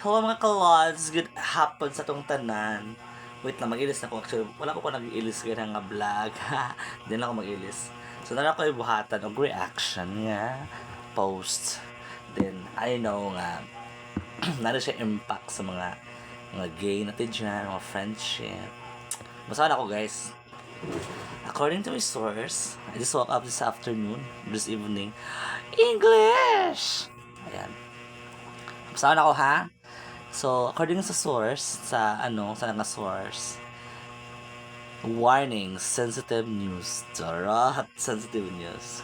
Hello mga kalods, good hapon sa tong tanan. Wait lang, mag-ilis na ako. Actually, wala ko pa nag-ilis kaya nga vlog. Hindi na ako mag-ilis. So, nara ko ibuhatan og reaction nga post. Then, I know nga, nara siya impact sa mga mga gay natin dyan, mga friendship. Basta ako guys. According to my source, I just woke up this afternoon, this evening. English! Ayan. Basahan ako ha. So, according sa source, sa ano, sa nga source, warning, sensitive news. Charot, sensitive news.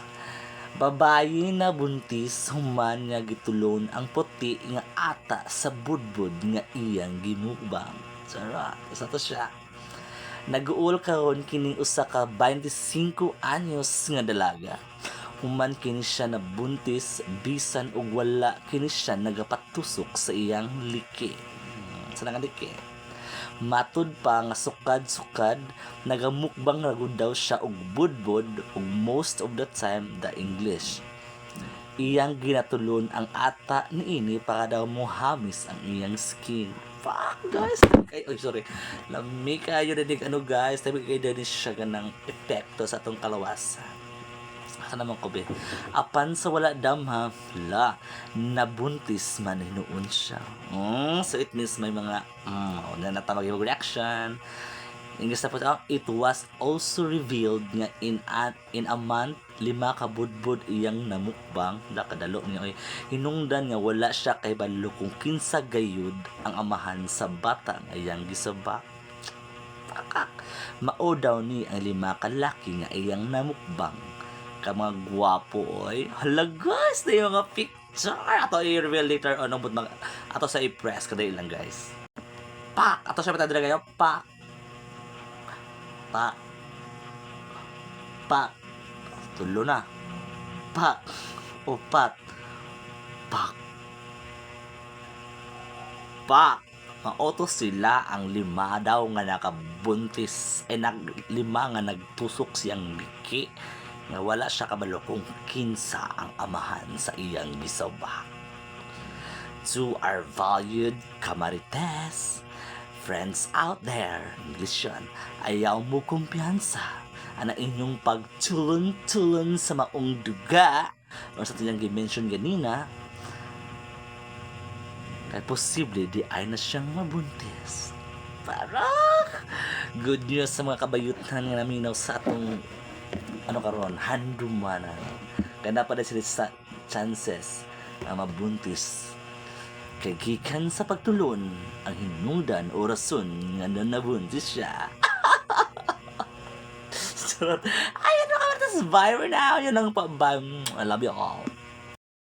Babayi na buntis human nga gitulon ang puti nga ata sa budbud nga iyang ginubang. Charot, isa to siya. Naguol karon kining usa ka 25 anyos nga dalaga. Human kini siya na buntis bisan og wala kini siya nagapatusok sa iyang liki. Hmm, Sa nga liki. Matud pa nga sukad-sukad, nagamukbang ragud daw siya og budbud ug most of the time the English. Iyang ginatulon ang ata niini para daw mohamis ang iyang skin. Fuck guys! Ay, oh, sorry. Lami kayo na ano guys, tabi kayo din siya ganang epekto sa atong kalawasan. Naman ko be? Apan sa wala damha, la, nabuntis man hinuon siya. Mm, so it means may mga, mm, na natawag yung reaction. English na po, ah, it was also revealed nga in a, in a month, lima ka budbud iyang namukbang, da kadalo niya, oy, hinungdan nga wala siya kay balo kung kinsa gayud ang amahan sa bata nga iyang gisaba. Pakak. Mao daw ni ang lima ka laki nga iyang namukbang ka mga gwapo oy. Halagas na yung mga picture. Ato i-reveal later on but mag ato sa i-press kada ilang guys. Pak! Ato siya patadra kayo pak! Pak! Pak! Tulo na. Pak! Upat pak! Pak! Maoto sila ang lima daw nga nakabuntis. Eh nag, lima nga nagtusok siyang liki nga wala siya kabalo kung kinsa ang amahan sa iyang gisaba. To our valued kamarites, friends out there, yun, ayaw mo kumpiyansa ana inyong pagtulon-tulon sa maong duga o sa tilang gimension ganina kay posible di ay na siyang mabuntis. Parang good news sa mga kabayutan nga naminaw sa atong ano karon handumanan kaya dapat na sila sa chances na mabuntis kay gikan sa pagtulon ang hinungdan o rason nga na nabuntis siya Sarot. Ayun na ka, tas viral na. Yun ang pa I love you all.